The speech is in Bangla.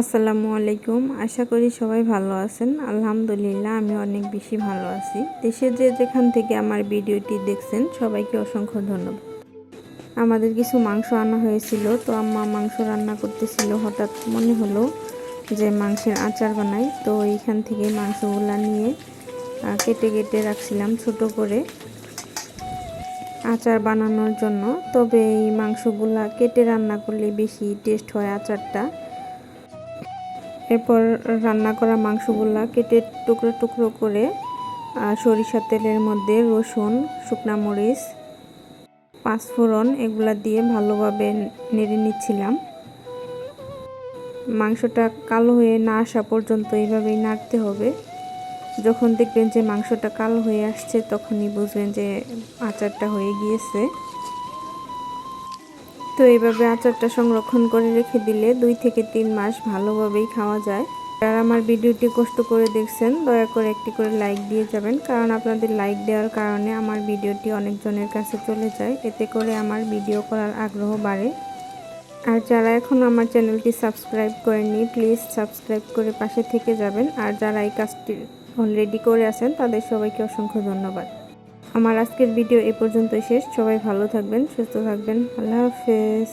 আসসালামু আলাইকুম। আশা করি সবাই ভালো আছেন। আলহামদুলিল্লাহ, আমি অনেক বেশি ভালো আছি। দেশে যে যেখান থেকে আমার ভিডিওটি দেখছেন, সবাইকে অসংখ্য ধন্যবাদ। আমাদের কিছু মাংস আনা হয়েছিল, তো আম্মা মাংস রান্না করতেছিল। হঠাৎ মনে হলো যে মাংসের আচার বানাই, তো এইখান থেকে মাংসগুলা নিয়ে কেটে কেটে রাখছিলাম ছোট করে আচার বানানোর জন্য। তবে এই মাংসগুলা কেটে রান্না করলে বেশি টেস্ট হয় আচারটা। এরপর রান্না করা মাংসগুলা কেটে টুকরো টুকরো করে আহ, সরিষার তেলের মধ্যে রসুন শুকনা মরিচ পাঁচফোড়ন এগুলা দিয়ে ভালোভাবে নেড়ে নিচ্ছিলাম। মাংসটা কালো হয়ে না আসা পর্যন্ত এইভাবেই নাড়তে হবে। যখন দেখবেন যে মাংসটা কালো হয়ে আসছে তখনই বুঝবেন যে আচারটা হয়ে গিয়েছে। তো এইভাবে আচারটা সংরক্ষণ করে রেখে দিলে দুই থেকে তিন মাস ভালোভাবেই খাওয়া যায়। আর আমার ভিডিওটি কষ্ট করে দেখছেন, দয়া করে একটি করে লাইক দিয়ে যাবেন, কারণ আপনাদের লাইক দেওয়ার কারণে আমার ভিডিওটি অনেকজনের কাছে চলে যায়। এতে করে আমার ভিডিও করার আগ্রহ বাড়ে। আর যারা এখন আমার চ্যানেলটি সাবস্ক্রাইব করেননি, প্লিজ সাবস্ক্রাইব করে পাশে থেকে যাবেন। আর যারা এই কাজটি অলরেডি করে আছেন, তাদের সবাইকে অসংখ্য ধন্যবাদ। আমার আজকের ভিডিও এ পর্যন্ত শেষ। সবাই ভালো থাকবেন সুস্থ থাকবেন। আল্লাহ হাফেজ।